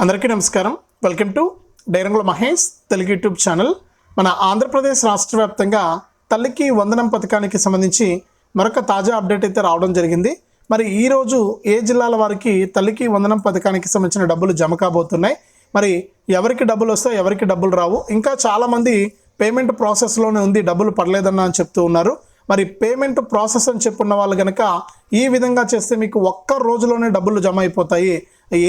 అందరికీ నమస్కారం. Welcome to డైరంగుల Mahesh Telugu YouTube channel. మన ఆంధ్రప్రదేశ్ రాష్ట్ర వ్యాప్తంగా తల్లికి వందనం పథకానికి సంబంధించి మరొక తాజా అప్డేట్ అయితే రావడం జరిగింది. మరి ఈరోజు ఏ జిల్లాల వారికి తల్లికి వందనం పథకానికి సంబంధించిన డబ్బులు జమ కాబోతున్నాయి? మరి ఎవరికి డబ్బులు వస్తాయి? ఎవరికి డబ్బులు రావు? ఇంకా చాలామంది పేమెంట్ ప్రాసెస్లోనే ఉంది డబ్బులు పడలేదన్న అని చెప్తూ ఉన్నారు. మరి పేమెంట్ ప్రాసెస్ అని చెప్పున్న వాళ్ళు కనుక ఈ విధంగా చేస్తే మీకు ఒక్క రోజులోనే డబ్బులు జమ అయిపోతాయి.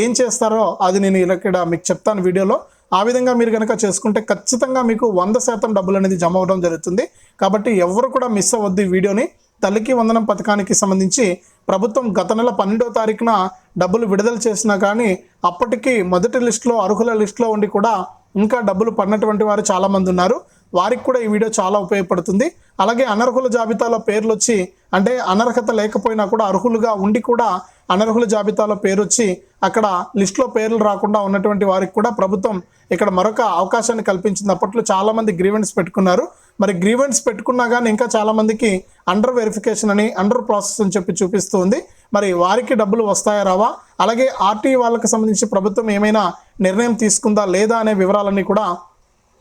ఏం చేస్తారో అది నేను ఇలా ఇక్కడ మీకు చెప్తాను వీడియోలో. ఆ విధంగా మీరు కనుక చేసుకుంటే ఖచ్చితంగా మీకు వంద శాతం డబ్బులు అనేది జమ అవ్వడం జరుగుతుంది. కాబట్టి ఎవరు కూడా మిస్ అవ్వద్దు ఈ వీడియోని. తల్లికి వందనం పథకానికి సంబంధించి ప్రభుత్వం గత నెల పన్నెండవ తారీఖున డబ్బులు విడుదల చేసినా కానీ అప్పటికి మొదటి లిస్టులో అర్హుల లిస్టులో ఉండి కూడా ఇంకా డబ్బులు పడినటువంటి వారు చాలామంది ఉన్నారు. వారికి కూడా ఈ వీడియో చాలా ఉపయోగపడుతుంది. అలాగే అనర్హుల జాబితాలో పేర్లు వచ్చి అంటే అనర్హత లేకపోయినా కూడా అర్హులుగా ఉండి కూడా అనర్హుల జాబితాలో పేరు వచ్చి అక్కడ లిస్టులో పేర్లు రాకుండా ఉన్నటువంటి వారికి కూడా ప్రభుత్వం ఇక్కడ మరొక అవకాశాన్ని కల్పించింది. అప్పట్లో చాలామంది గ్రీవెంట్స్ పెట్టుకున్నారు. మరి గ్రీవెంట్స్ పెట్టుకున్నా కానీ ఇంకా చాలామందికి అండర్ వెరిఫికేషన్ అని అండర్ ప్రాసెస్ అని చెప్పి చూపిస్తుంది. మరి వారికి డబ్బులు వస్తాయా రావా? అలాగే ఆర్టీ వాళ్ళకి సంబంధించి ప్రభుత్వం ఏమైనా నిర్ణయం తీసుకుందా లేదా అనే వివరాలన్నీ కూడా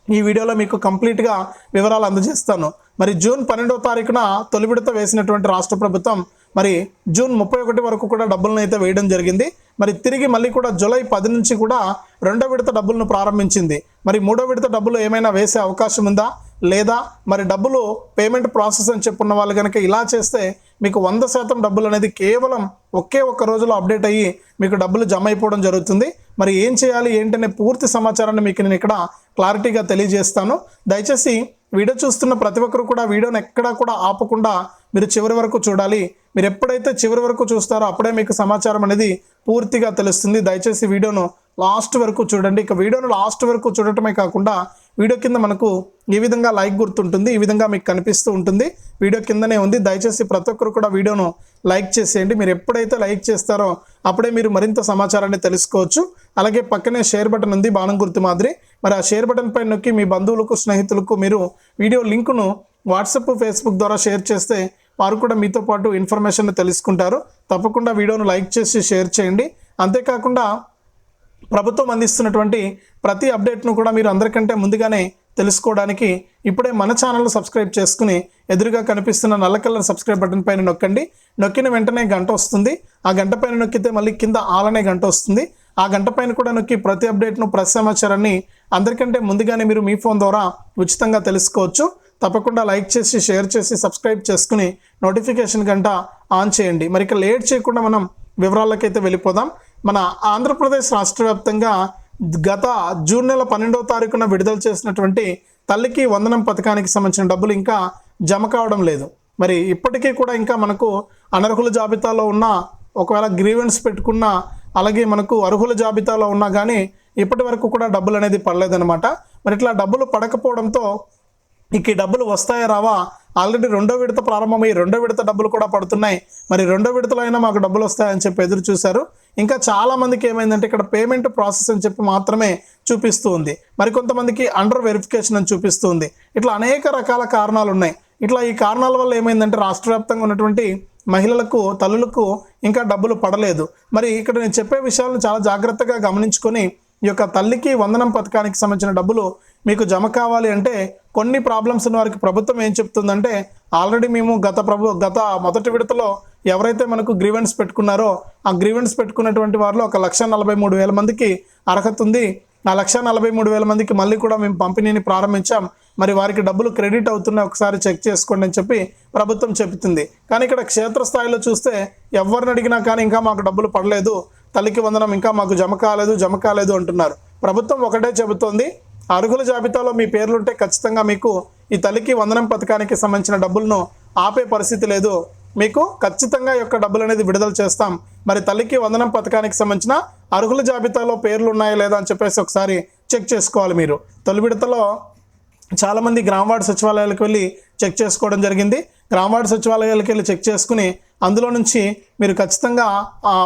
ఈ వీడియోలో మీకు కంప్లీట్గా వివరాలు అందజేస్తాను. మరి జూన్ పన్నెండవ తారీఖున తొలి విడత వేసినటువంటి రాష్ట్ర ప్రభుత్వం మరి జూన్ ముప్పై ఒకటి వరకు కూడా డబ్బులను అయితే వేయడం జరిగింది. మరి తిరిగి మళ్ళీ కూడా జూలై పది నుంచి కూడా రెండో విడత డబ్బులను ప్రారంభించింది. మరి మూడో విడత డబ్బులు ఏమైనా వేసే అవకాశం ఉందా? లేదా మరి డబ్బులు పేమెంట్ ప్రాసెస్ అని చెప్పున్న వాళ్ళు కనుక ఇలా చేస్తే మీకు వంద శాతం డబ్బులు అనేది కేవలం ఒకే ఒక్క రోజులో అప్డేట్ అయ్యి మీకు డబ్బులు జమ అయిపోవడం జరుగుతుంది. మరి ఏం చేయాలి? ఏంటనే పూర్తి సమాచారాన్ని మీకు నేను ఇక్కడ క్లారిటీగా తెలియజేస్తాను. దయచేసి వీడియో చూస్తున్న ప్రతి ఒక్కరు కూడా వీడియోని ఎక్కడా కూడా ఆపకుండా మీరు చివరి వరకు చూడాలి. మీరు ఎప్పుడైతే చివరి వరకు చూస్తారో అప్పుడే మీకు సమాచారం అనేది పూర్తిగా తెలుస్తుంది. దయచేసి వీడియోను లాస్ట్ వరకు చూడండి. ఇక వీడియోను లాస్ట్ వరకు చూడటమే కాకుండా వీడియో కింద మనకు ఈ విధంగా లైక్ గుర్తుంటుంది ఈ విధంగా మీకు కనిపిస్తూ ఉంటుంది. వీడియో కిందనే ఉంది. దయచేసి ప్రతి ఒక్కరు కూడా వీడియోను లైక్ చేసేయండి. మీరు ఎప్పుడైతే లైక్ చేస్తారో అప్పుడే మీరు మరింత సమాచారాన్ని తెలుసుకోవచ్చు. అలాగే పక్కనే షేర్ బటన్ ఉంది బాణం గుర్తు మాదిరి. మరి ఆ షేర్ బటన్ పైన నొక్కి మీ బంధువులకు స్నేహితులకు మీరు వీడియో లింకును వాట్సాప్ ఫేస్బుక్ ద్వారా షేర్ చేస్తే వారు కూడా మీతో పాటు ఇన్ఫర్మేషన్ తెలుసుకుంటారు. తప్పకుండా వీడియోను లైక్ చేసి షేర్ చేయండి. అంతేకాకుండా ప్రభుత్వం అందిస్తున్నటువంటి ప్రతి అప్డేట్ను కూడా మీరు అందరికంటే ముందుగానే తెలుసుకోవడానికి ఇప్పుడే మన ఛానల్ సబ్స్క్రైబ్ చేసుకుని ఎదురుగా కనిపిస్తున్న నల్ల కలర్ సబ్స్క్రైబ్ బటన్ పైన నొక్కండి. నొక్కిన వెంటనే గంట వస్తుంది. ఆ గంట పైన నొక్కితే మళ్ళీ కింద ఆలనే గంట వస్తుంది. ఆ గంట పైన కూడా నొక్కి ప్రతి అప్డేట్ను ప్రతి సమాచారాన్ని అందరికంటే ముందుగానే మీరు మీ ఫోన్ ద్వారా ఉచితంగా తెలుసుకోవచ్చు. తప్పకుండా లైక్ చేసి షేర్ చేసి సబ్స్క్రైబ్ చేసుకుని నోటిఫికేషన్ గంట ఆన్ చేయండి. మరి ఇక లేట్ చేయకుండా మనం వివరాలకైతే వెళ్ళిపోదాం. మన ఆంధ్రప్రదేశ్ రాష్ట్ర వ్యాప్తంగా గత జూన్ నెల పన్నెండవ తారీఖున విడుదల చేసినటువంటి తల్లికి వందనం పథకానికి సంబంధించిన డబ్బులు ఇంకా జమ కావడం లేదు. మరి ఇప్పటికీ కూడా ఇంకా మనకు అనర్హుల జాబితాలో ఉన్న ఒకవేళ గ్రీవెన్స్ పెట్టుకున్న అలాగే మనకు అర్హుల జాబితాలో ఉన్నా కానీ ఇప్పటి వరకు కూడా డబ్బులు అనేది పడలేదనమాట మరి ఇట్లా డబ్బులు పడకపోవడంతో ఇక ఈ డబ్బులు వస్తాయా రావా? ఆల్రెడీ రెండో విడత ప్రారంభమై రెండో విడత డబ్బులు కూడా పడుతున్నాయి. మరి రెండో విడతలో అయినా మాకు డబ్బులు వస్తాయని చెప్పి ఎదురు చూశారు. ఇంకా చాలా మందికి ఏమైందంటే ఇక్కడ పేమెంట్ ప్రాసెస్ అని చెప్పి మాత్రమే చూపిస్తూ ఉంది. మరి కొంతమందికి అండర్ వెరిఫికేషన్ అని చూపిస్తూ ఉంది. ఇట్లా అనేక రకాల కారణాలు ఉన్నాయి. ఇట్లా ఈ కారణాల వల్ల ఏమైందంటే రాష్ట్ర వ్యాప్తంగా ఉన్నటువంటి మహిళలకు తల్లులకు ఇంకా డబ్బులు పడలేదు. మరి ఇక్కడ నేను చెప్పే విషయాలను చాలా జాగ్రత్తగా గమనించుకొని ఈ యొక్క తల్లికి వందనం పథకానికి సంబంధించిన డబ్బులు మీకు జమ కావాలి అంటే కొన్ని ప్రాబ్లమ్స్ ఉన్న వారికి ప్రభుత్వం ఏం చెప్తుందంటే ఆల్రెడీ మేము గత ప్రభు గత మొదటి విడతలో ఎవరైతే మనకు గ్రీవెన్స్ పెట్టుకున్నారో ఆ గ్రీవెన్స్ పెట్టుకున్నటువంటి వారిలో ఒక లక్ష నలభై మూడు వేల మందికి అర్హత ఉంది. ఆ లక్ష నలభై మూడు వేల మందికి మళ్ళీ కూడా మేము పంపిణీని ప్రారంభించాం. మరి వారికి డబ్బులు క్రెడిట్ అవుతున్నాయి. ఒకసారి చెక్ చేసుకోండి అని చెప్పి ప్రభుత్వం చెబుతుంది. కానీ ఇక్కడ క్షేత్రస్థాయిలో చూస్తే ఎవరిని అడిగినా కానీ ఇంకా మాకు డబ్బులు పడలేదు. తల్లికి వందనం ఇంకా మాకు జమ కాలేదు జమ కాలేదు అంటున్నారు. ప్రభుత్వం ఒకటే చెబుతోంది. అర్హుల జాబితాలో మీ పేర్లుంటే ఖచ్చితంగా మీకు ఈ తల్లికి వందనం పథకానికి సంబంధించిన డబ్బులను ఆపే పరిస్థితి లేదు. మీకు ఖచ్చితంగా యొక్క డబ్బులు అనేది విడుదల చేస్తాం. మరి తల్లికి వందనం పథకానికి సంబంధించిన అర్హుల జాబితాలో పేర్లు ఉన్నాయా లేదా అని చెప్పేసి ఒకసారి చెక్ చేసుకోవాలి మీరు. తొలి విడతలో చాలామంది గ్రామ సచివాలయాలకు వెళ్ళి చెక్ చేసుకోవడం జరిగింది. గ్రామ సచివాలయాలకు వెళ్ళి చెక్ చేసుకుని అందులో నుంచి మీరు ఖచ్చితంగా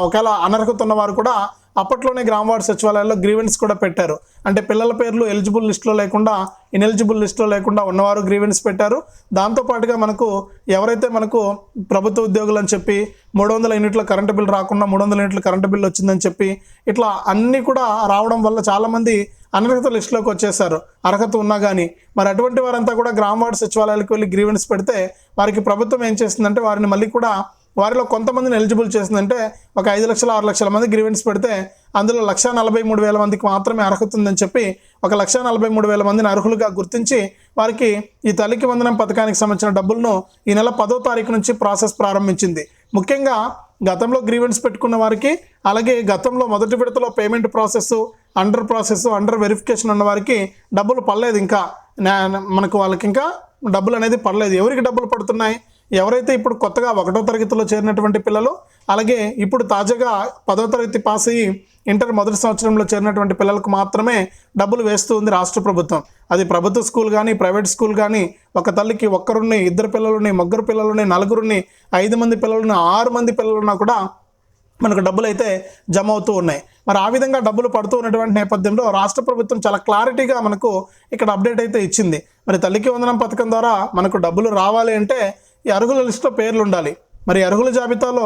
ఒకవేళ అనర్హత ఉన్నవారు కూడా అప్పట్లోనే గ్రామ వార్డు సచివాలయాల్లో గ్రీవెన్స్ కూడా పెట్టారు. అంటే పిల్లల పేర్లు ఎలిజిబుల్ లిస్టులో లేకుండా ఇన్ఎలిజిబుల్ లిస్టులో లేకుండా ఉన్నవారు గ్రీవెన్స్ పెట్టారు. దాంతోపాటుగా మనకు ఎవరైతే మనకు ప్రభుత్వ ఉద్యోగులు అని చెప్పి మూడు వందల యూనిట్ల కరెంటు బిల్ రాకుండా మూడు వందల యూనిట్ల కరెంటు బిల్ వచ్చిందని చెప్పి ఇట్లా అన్నీ కూడా రావడం వల్ల చాలామంది అనర్హత లిస్టులోకి వచ్చేసారు అర్హత ఉన్నా కానీ మరి అటువంటి వారంతా కూడా గ్రామ వార్డు సచివాలయాలకు వెళ్ళి గ్రీవెన్స్ పెడితే వారికి ప్రభుత్వం ఏం చేస్తుందంటే వారిని మళ్ళీ కూడా వారిలో కొంతమందిని ఎలిజిబుల్ చేసిందంటే ఒక ఐదు లక్షల ఆరు లక్షల మంది గ్రీవెన్స్ పెడితే అందులో లక్ష నలభై మూడు వేల మందికి మాత్రమే అర్హత ఉందని చెప్పి ఒక లక్ష నలభై మూడు వేల మందిని అర్హులుగా గుర్తించి వారికి ఈ తల్లికి వందనం పథకానికి సంబంధించిన డబ్బులను ఈ నెల పదో తారీఖు నుంచి ప్రాసెస్ ప్రారంభించింది. ముఖ్యంగా గతంలో గ్రీవెన్స్ పెట్టుకున్న వారికి అలాగే గతంలో మొదటి విడతలో payment process under process under verification ఉన్న వారికి డబ్బులు పడలేదు. ఇంకా మనకు వాళ్ళకి ఇంకా డబ్బులు అనేది పడలేదు. ఎవరికి డబ్బులు పడుతున్నాయి? ఎవరైతే ఇప్పుడు కొత్తగా ఒకటో తరగతిలో చేరినటువంటి పిల్లలు అలాగే ఇప్పుడు తాజాగా పదో తరగతి పాస్ అయ్యి ఇంటర్ మొదటి సంవత్సరంలో చేరినటువంటి పిల్లలకు మాత్రమే డబ్బులు వేస్తూ ఉంది రాష్ట్ర ప్రభుత్వం. అది ప్రభుత్వ స్కూల్ కానీ ప్రైవేట్ స్కూల్ కానీ ఒక తల్లికి ఒక్కరుని ఇద్దరు పిల్లలుని ముగ్గురు పిల్లలుని నలుగురుని ఐదు మంది పిల్లలని ఆరు మంది పిల్లలున్నా కూడా మనకు డబ్బులు అయితే జమ అవుతూ ఉన్నాయి. మరి ఆ విధంగా డబ్బులు పడుతూ ఉన్నటువంటి నేపథ్యంలో రాష్ట్ర ప్రభుత్వం చాలా క్లారిటీగా మనకు ఇక్కడ అప్డేట్ అయితే ఇచ్చింది. మరి తల్లికి వందనం పథకం ద్వారా మనకు డబ్బులు రావాలి అంటే ఈ అర్హుల లిస్టులో పేర్లు ఉండాలి. మరి అర్హుల జాబితాలో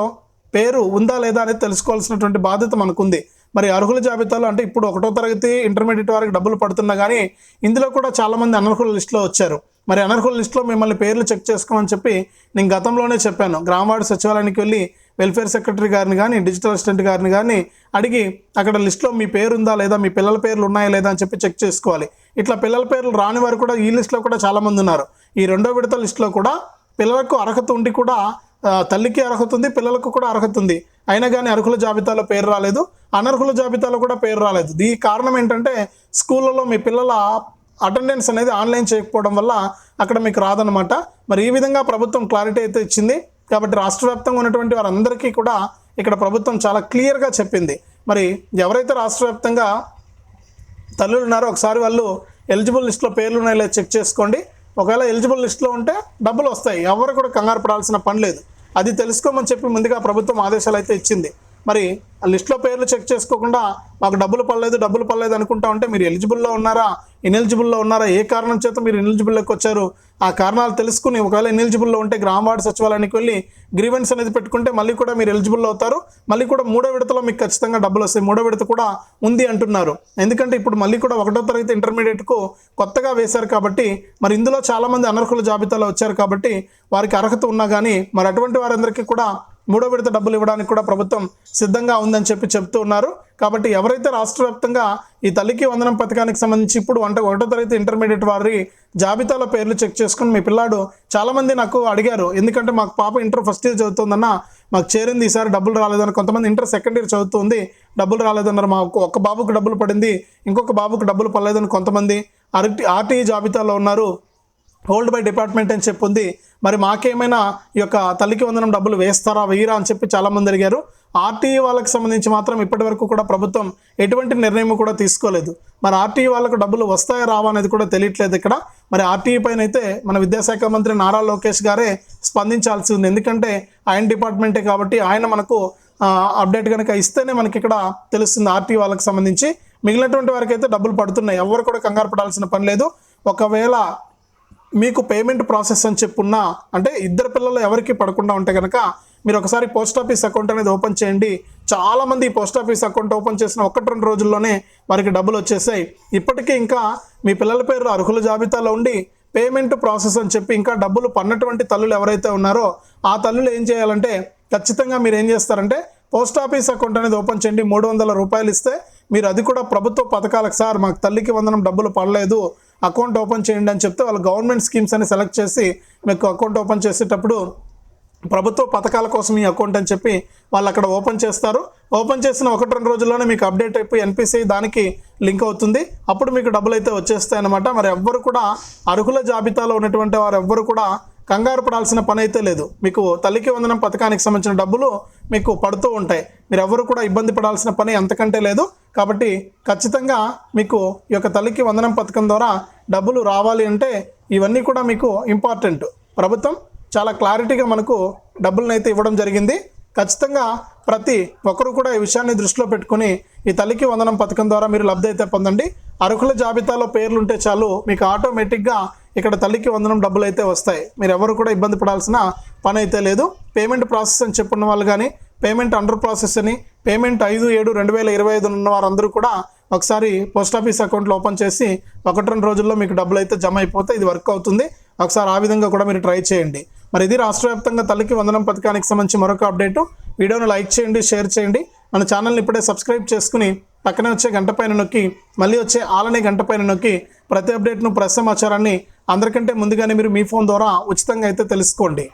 పేరు ఉందా లేదా అనేది తెలుసుకోవాల్సినటువంటి బాధ్యత మనకుంది. మరి అర్హుల జాబితాలో అంటే ఇప్పుడు ఒకటో తరగతి ఇంటర్మీడియట్ వారికి డబ్బులు పడుతున్నా కానీ ఇందులో కూడా చాలామంది అనర్హుల లిస్టులో వచ్చారు. మరి అనర్హుల లిస్టులో మిమ్మల్ని పేర్లు చెక్ చేసుకోమని చెప్పి నేను గతంలోనే చెప్పాను. గ్రామవాడ సచివాలయానికి వెళ్ళి వెల్ఫేర్ సెక్రటరీ గారిని కానీ డిజిటల్ అసిస్టెంట్ గారిని కానీ అడిగి అక్కడ లిస్ట్లో మీ పేరు ఉందా లేదా మీ పిల్లల పేర్లు ఉన్నాయా లేదా అని చెప్పి చెక్ చేసుకోవాలి. ఇట్లా పిల్లల పేర్లు రాని వారు కూడా ఈ లిస్ట్లో కూడా చాలామంది ఉన్నారు. ఈ రెండో విడత లిస్టులో కూడా పిల్లలకు అర్హత ఉండి కూడా తల్లికి అర్హత ఉంది పిల్లలకు కూడా అర్హత ఉంది. అయినా కానీ అర్హుల జాబితాలో పేరు రాలేదు. అనర్హుల జాబితాలో కూడా పేరు రాలేదు. దీని కారణం ఏంటంటే స్కూళ్ళలో మీ పిల్లల అటెండెన్స్ అనేది ఆన్లైన్ చేయకపోవడం వల్ల అక్కడ మీకు రాదనమాట మరి ఈ విధంగా ప్రభుత్వం క్లారిటీ అయితే ఇచ్చింది. కాబట్టి రాష్ట్ర వ్యాప్తంగా ఉన్నటువంటి వారందరికీ కూడా ఇక్కడ ప్రభుత్వం చాలా క్లియర్గా చెప్పింది. మరి ఎవరైతే రాష్ట్ర వ్యాప్తంగా తల్లులు ఉన్నారో ఒకసారి వాళ్ళు ఎలిజిబుల్ లిస్ట్లో పేర్లు ఉన్నాయో లేదో చెక్ చేసుకోండి. ఒకవేళ ఎలిజిబుల్ లిస్ట్లో ఉంటే డబ్బులు వస్తాయి. ఎవరు కూడా కంగారు పడాల్సిన పని లేదు. అది తెలుసుకోమని చెప్పి ముందుగా ప్రభుత్వం ఆదేశాలు అయితే ఇచ్చింది. మరి ఆ లిస్ట్లో పేర్లు చెక్ చేసుకోకుండా మాకు డబ్బులు పడలేదు డబ్బులు పడలేదు అనుకుంటా ఉంటే మీరు ఎలిజిబుల్లో ఉన్నారా ఇనెలిజిబుల్లో ఉన్నారా ఏ కారణం చేత మీరు ఇనెలిజిబుల్లోకి వచ్చారు? ఆ కారణాలు తెలుసుకుని ఒకవేళ ఇనెలిజిబుల్లో ఉంటే గ్రామ వార్డు సచివాలయానికి వెళ్ళి గ్రీవెన్స్ అనేది పెట్టుకుంటే మళ్ళీ కూడా మీరు ఎలిజిబుల్ అవుతారు. మళ్ళీ కూడా మూడో విడతలో మీకు ఖచ్చితంగా డబ్బులు వస్తాయి. మూడో విడత కూడా ఉంది అంటున్నారు. ఎందుకంటే ఇప్పుడు మళ్ళీ కూడా ఒకటో తరగతి ఇంటర్మీడియట్కు కొత్తగా వేశారు కాబట్టి మరి ఇందులో చాలామంది అనర్హుల జాబితాలో వచ్చారు కాబట్టి వారికి అర్హత ఉన్నా కానీ మరి అటువంటి వారందరికీ కూడా మూడో విడత డబ్బులు ఇవ్వడానికి కూడా ప్రభుత్వం సిద్ధంగా ఉందని చెప్పి చెప్తూ ఉన్నారు. కాబట్టి ఎవరైతే రాష్ట్ర వ్యాప్తంగా ఈ తల్లికి వందనం పథకానికి సంబంధించి ఇప్పుడు అంటే ఒకటో తరగతి ఇంటర్మీడియట్ వారి జాబితాలో పేర్లు చెక్ చేసుకుని మీ పిల్లాడు చాలామంది నాకు అడిగారు. ఎందుకంటే మాకు పాప ఇంటర్ ఫస్ట్ ఇయర్ చదువుతుందన్న మాకు చేరింది ఈసారి డబ్బులు రాలేదని కొంతమంది ఇంటర్ సెకండ్ ఇయర్ చదువుతుంది డబ్బులు రాలేదన్నారు. మా ఒక్క- ఒక్క బాబుకు డబ్బులు పడింది ఇంకొక బాబుకు డబ్బులు పడలేదని కొంతమంది ఆర్టీ ఆర్టీఈ జాబితాలో ఉన్నారు. హోల్డ్ బై డిపార్ట్మెంట్ అని చెప్పి ఉంది మరి మాకేమైనా ఈ యొక్క తల్లికి వందనం డబ్బులు వేస్తారా వేయరా అని చెప్పి చాలామంది అడిగారు. ఆర్టీఈ వాళ్ళకి సంబంధించి మాత్రం ఇప్పటి వరకు కూడా ప్రభుత్వం ఎటువంటి నిర్ణయం కూడా తీసుకోలేదు. మరి ఆర్టీఈ వాళ్ళకు డబ్బులు వస్తాయా రావా అనేది కూడా తెలియట్లేదు ఇక్కడ. మరి ఆర్టీఈ పైన అయితే మన విద్యాశాఖ మంత్రి నారా లోకేష్ గారే స్పందించాల్సి ఉంది. ఎందుకంటే ఆయన డిపార్ట్మెంటే కాబట్టి ఆయన మనకు అప్డేట్ కనుక ఇస్తేనే మనకి ఇక్కడ తెలుస్తుంది ఆర్టీఈ వాళ్ళకి సంబంధించి. మిగిలినటువంటి వారికి అయితే డబ్బులు పడుతున్నాయి. ఎవరు కూడా కంగారు పడాల్సిన పని లేదు. ఒకవేళ మీకు పేమెంట్ ప్రాసెస్ అని చెప్పున్నా అంటే ఇద్దరు పిల్లలు ఎవరికి పడకుండా ఉంటే కనుక మీరు ఒకసారి పోస్ట్ ఆఫీస్ అకౌంట్ అనేది ఓపెన్ చేయండి. చాలామంది పోస్ట్ ఆఫీస్ అకౌంట్ ఓపెన్ చేసిన ఒకటి రెండు రోజుల్లోనే వారికి డబ్బులు వచ్చేసాయి. ఇప్పటికీ ఇంకా మీ పిల్లల పేరు అర్హుల జాబితాలో ఉండి పేమెంట్ ప్రాసెస్ అని చెప్పి ఇంకా డబ్బులు పన్నటువంటి తల్లులు ఎవరైతే ఉన్నారో ఆ తల్లులు ఏం చేయాలంటే ఖచ్చితంగా మీరు ఏం చేస్తారంటే పోస్ట్ ఆఫీస్ అకౌంట్ అనేది ఓపెన్ చేయండి. మూడు వందల రూపాయలు ఇస్తే మీరు అది కూడా ప్రభుత్వ పథకాలకు సార్ మాకు తల్లికి వందనం డబ్బులు పడలేదు. అకౌంట్ ఓపెన్ చేయండి అని చెప్తే వాళ్ళు గవర్నమెంట్ స్కీమ్స్ అని సెలెక్ట్ చేసి మీకు అకౌంట్ ఓపెన్ చేసేటప్పుడు ప్రభుత్వ పథకాల కోసం ఈ అకౌంట్ అని చెప్పి వాళ్ళు అక్కడ ఓపెన్ చేస్తారు. ఓపెన్ చేసిన ఒకటి రెండు రోజుల్లోనే మీకు అప్డేట్ అయిపోయి ఎన్పిసిఐ దానికి లింక్ అవుతుంది. అప్పుడు మీకు డబ్బులు అయితే వచ్చేస్తాయి అనమాట మరి ఎవ్వరు కూడా అర్హుల జాబితాలో ఉన్నటువంటి వారు ఎవ్వరు కూడా కంగారు పడాల్సిన పని అయితే లేదు. మీకు తల్లికి వందనం పథకానికి సంబంధించిన డబ్బులు మీకు పడుతూ ఉంటాయి. మీరు ఎవరు కూడా ఇబ్బంది పడాల్సిన పని అంతకంటే లేదు. కాబట్టి ఖచ్చితంగా మీకు ఈ యొక్క తల్లికి వందనం పథకం ద్వారా డబ్బులు రావాలి అంటే ఇవన్నీ కూడా మీకు ఇంపార్టెంట్. ప్రభుత్వం చాలా క్లారిటీగా మనకు డబ్బులను అయితే ఇవ్వడం జరిగింది. ఖచ్చితంగా ప్రతి ఒక్కరు కూడా ఈ విషయాన్ని దృష్టిలో పెట్టుకుని ఈ తల్లికి వందనం పథకం ద్వారా మీరు లబ్ధి అయితే పొందండి. అర్హుల జాబితాలో పేర్లు ఉంటే చాలు మీకు ఆటోమేటిక్గా ఇక్కడ తల్లికి వందనం డబ్బులు అయితే వస్తాయి. మీరు ఎవరు కూడా ఇబ్బంది పడాల్సిన పని అయితే లేదు. పేమెంట్ ప్రాసెస్ అని చెప్పున్న వాళ్ళు కానీ పేమెంట్ అండర్ ప్రాసెస్ అని పేమెంట్ ఐదు ఏడు రెండు వేల ఇరవై ఐదు ఉన్న వారందరూ కూడా ఒకసారి పోస్ట్ ఆఫీస్ అకౌంట్లో ఓపెన్ చేసి ఒకటి రెండు రోజుల్లో మీకు డబ్బులు అయితే జమ అయిపోతే ఇది వర్క్ అవుతుంది. ఒకసారి ఆ విధంగా కూడా మీరు ట్రై చేయండి. మరి ఇది రాష్ట్ర వ్యాప్తంగా తల్లికి వందనం పథకానికి సంబంధించి మరొక అప్డేటు. వీడియోను లైక్ చేయండి షేర్ చేయండి. మన ఛానల్ని ఇప్పుడే సబ్స్క్రైబ్ చేసుకుని పక్కనే వచ్చే గంట పైన నొక్కి మళ్ళీ వచ్చే ఆలనే గంట పైన నొక్కి ప్రతి అప్డేట్ను ప్రతి సమాచారాన్ని అందరికంటే ముందుగానే మీరు మీ ఫోన్ ద్వారా ఉచితంగా అయితే తెలుసుకోండి.